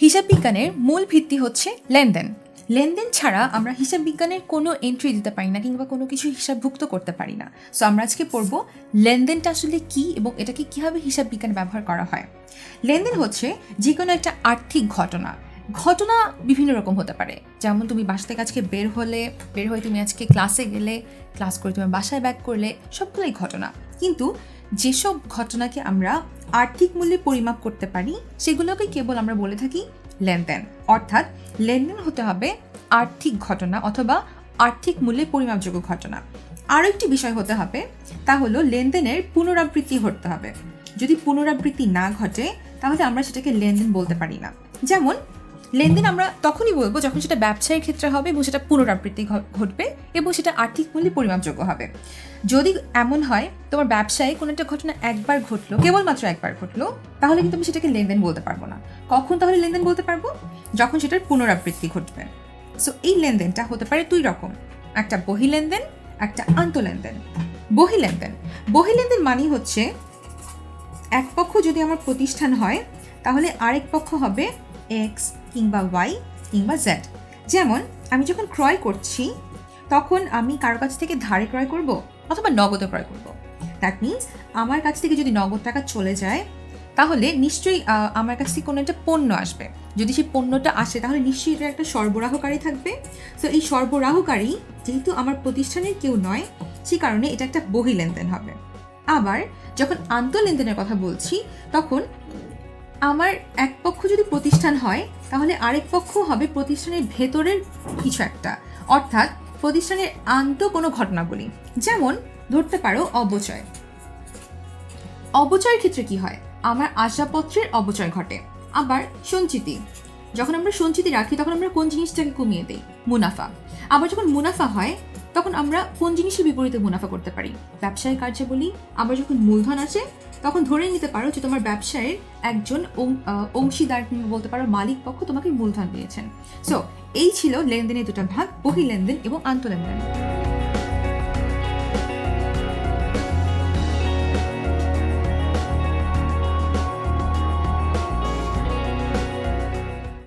হিসাব বিজ্ঞানের মূল ভিত্তি হচ্ছে লেনদেন। লেনদেন ছাড়া আমরা হিসাব বিজ্ঞানের কোনো এন্ট্রি দিতে পারি না কিংবা কোনো কিছু হিসাবভুক্ত করতে পারি না। সো আমরা আজকে পড়ব লেনদেনটা আসলে কি এবং এটাকে কীভাবে হিসাব বিজ্ঞান ব্যবহার করা হয়। লেনদেন হচ্ছে যে কোনো একটা আর্থিক ঘটনা। ঘটনা বিভিন্ন রকম হতে পারে। যেমন তুমি বাসা থেকে আজকে বের হলে, বের হয়ে তুমি আজকে ক্লাসে গেলে ক্লাস করে তুমি বাসায় ব্যাক করলে, সবগুলোই ঘটনা। কিন্তু যেসব ঘটনাকে আমরা আর্থিক মূল্যে পরিমাপ করতে পারি, সেগুলোকে কেবল আমরা বলে থাকি লেনদেন। অর্থাৎ লেনদেন হতে হবে আর্থিক ঘটনা অথবা আর্থিক মূল্যে পরিমাপযোগ্য ঘটনা। আরও একটি বিষয় হতে হবে, তা হলো লেনদেনের পুনরাবৃত্তি হতে হবে। যদি পুনরাবৃত্তি না ঘটে, তাহলে আমরা সেটাকে লেনদেন বলতে পারি না। যেমন লেনদেন আমরা তখনই বলব যখন সেটা ব্যবসায়ের ক্ষেত্রে হবে এবং সেটা পুনরাবৃত্তি ঘটবে এবং সেটা আর্থিক মূল্যে পরিমাপযোগ্য হবে। যদি এমন হয়, তোমার ব্যবসায় কোনো একটা ঘটনা একবার ঘটলো, কেবলমাত্র একবার ঘটলো, তাহলে কিন্তু আমি সেটাকে লেনদেন বলতে পারব না। কখন তাহলে লেনদেন বলতে পারব? যখন সেটার পুনরাবৃত্তি ঘটবে। সো এই লেনদেনটা হতে পারে দুই রকম। একটা বহি লেনদেন, একটা আন্তঃলেনদেন বহি লেনদেন। বহি লেনদেন মানেই হচ্ছে এক পক্ষ যদি আমার প্রতিষ্ঠান হয়, তাহলে আরেক পক্ষ হবে এক্স কিংবা ওয়াই কিংবা জেড। যেমন, আমি যখন ক্রয় করছি, তখন আমি কারও কাছ থেকে ধারে ক্রয় করব অথবা নগদে ক্রয় করব। দ্যাট মিন্স আমার কাছ থেকে যদি নগদ টাকা চলে যায়, তাহলে নিশ্চয়ই আমার কাছ থেকে কোনো একটা পণ্য আসবে। যদি সেই পণ্যটা আসে, তাহলে নিশ্চয়ই এটা একটা সরবরাহকারী থাকবে। সো এই সরবরাহকারী যেহেতু আমার প্রতিষ্ঠানের কেউ নয় সে কারণে এটা একটা বহি লেনদেন হবে। আবার, যখন আন্তঃ লেনদেনের কথা বলছি, তখন আমার এক পক্ষ যদি প্রতিষ্ঠান হয়, তাহলে আরেক পক্ষ হবে প্রতিষ্ঠানের ভেতরের কিছু একটা। অর্থাৎ প্রতিষ্ঠানের আন্ত কোনো ঘটনাবলী। যেমন, ধরতে পারো অবচয়। অবচয়ের ক্ষেত্রে কি হয়? আমার আসবাবপত্রের অবচয় ঘটে। আবার সঞ্চিতি। যখন আমরা সঞ্চিতি রাখি, তখন আমরা কোন জিনিসটাকে কমিয়ে দিই? মুনাফা। আবার যখন মুনাফা হয় তখন আমরা কোন জিনিসের বিপরীতে মুনাফা করতে পারি? ব্যবসায়ী কার্যে বলি আমরা যখন মূলধন আছে, তখন ধরে নিতে পারো যে তোমার ব্যবসায়ের একজন অংশীদার তুমি বলতে পারো মালিক পক্ষ তোমাকে মূলধন দিয়েছেন। সো এই ছিল লেনদেনের দুটো ভাগ, বহি লেনদেন এবং আন্তঃলেনদেন।